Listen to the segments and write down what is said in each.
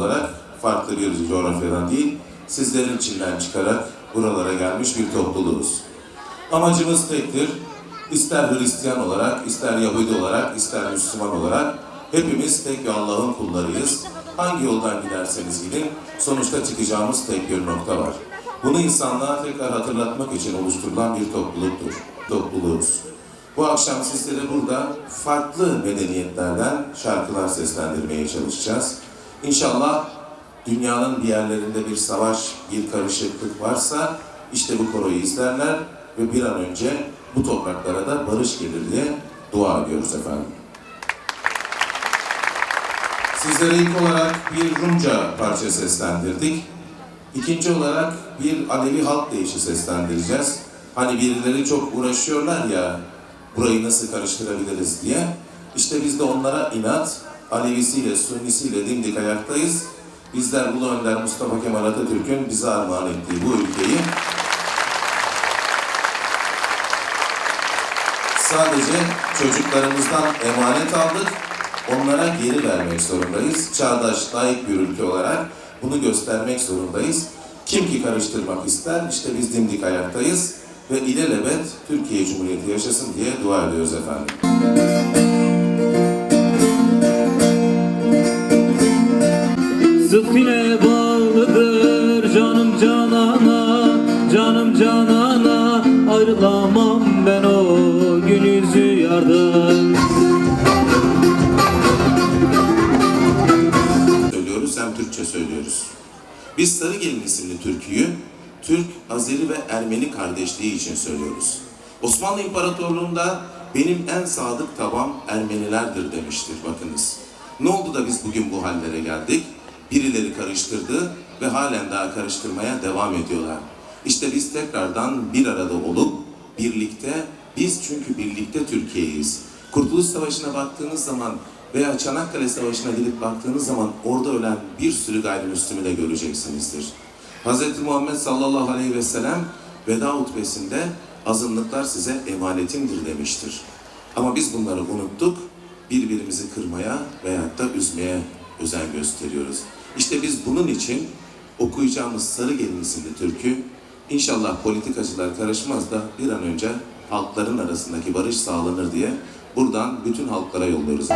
olarak farklı bir coğrafyadan değil, sizlerin içinden çıkarak buralara gelmiş bir topluluğuz. Amacımız tektir. İster Hristiyan olarak, ister Yahudi olarak, ister Müslüman olarak hepimiz tek bir Allah'ın kullarıyız. Hangi yoldan giderseniz gidin, sonuçta çıkacağımız tek bir nokta var. Bunu insanlığa tekrar hatırlatmak için oluşturulan bir topluluktur, topluluğuz. Bu akşam sizlere burada farklı medeniyetlerden şarkılar seslendirmeye çalışacağız. İnşallah dünyanın bir yerlerinde bir savaş, bir karışıklık varsa işte bu koroyu izlerler ve bir an önce bu topraklara da barış gelir diye dua ediyoruz efendim. Sizlere ilk olarak bir Rumca parça seslendirdik. İkinci olarak bir Alevi halk deyişi seslendireceğiz. Hani birileri çok uğraşıyorlar ya, burayı nasıl karıştırabiliriz diye. İşte biz de onlara inat, Alevisiyle, Sünnisiyle dimdik ayaktayız. Bizler Ulu Önder Mustafa Kemal Atatürk'ün bize armağan ettiği bu ülkeyi sadece çocuklarımızdan emanet aldık, onlara geri vermek zorundayız. Çağdaş, layık bir ülke olarak bunu göstermek zorundayız. Kim ki karıştırmak ister, işte biz dimdik ayaktayız ve ilelebet Türkiye Cumhuriyeti yaşasın diye dua ediyoruz efendim. Ayrılamam ben o gün yüzü yardan söylüyoruz hem Türkçe söylüyoruz. Biz Sarıgelin isimli türküyü Türk, Azeri ve Ermeni kardeşliği için söylüyoruz. Osmanlı İmparatorluğu'nda benim en sadık tabam Ermenilerdir demiştir bakınız. Ne oldu da biz bugün bu hallere geldik? Birileri karıştırdı ve halen daha karıştırmaya devam ediyorlar. İşte biz tekrardan bir arada olup birlikte, biz çünkü birlikte Türkiye'yiz. Kurtuluş Savaşı'na baktığınız zaman veya Çanakkale Savaşı'na gidip baktığınız zaman orada ölen bir sürü gayrimüslimi de göreceksinizdir. Hz. Muhammed sallallahu aleyhi ve sellem veda hutbesinde azınlıklar size emanetimdir demiştir. Ama biz bunları unuttuk, birbirimizi kırmaya veyahut da üzmeye özen gösteriyoruz. İşte biz bunun için okuyacağımız Sarı Gelin isimli türkü inşallah politikacılar karışmaz da bir an önce halkların arasındaki barış sağlanır diye buradan bütün halklara yolluyoruz.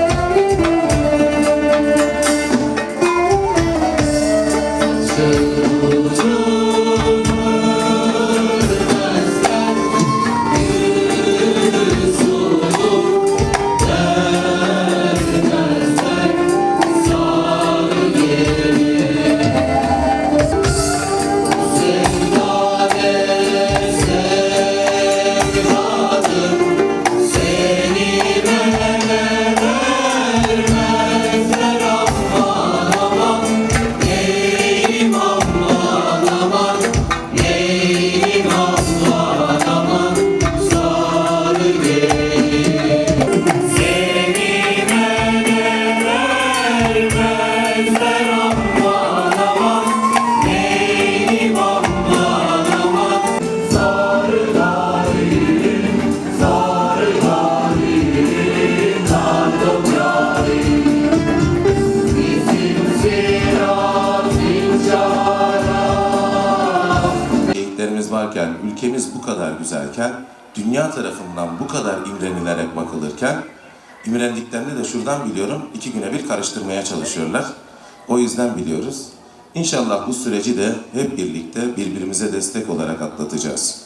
Geyiklerimiz varken, ülkemiz bu kadar güzelken, dünya tarafından bu kadar imrenilerek bakılırken, imrendiklerini de şuradan biliyorum, iki güne bir karıştırmaya çalışıyorlar. O yüzden biliyoruz. İnşallah bu süreci de hep birlikte birbirimize destek olarak atlatacağız.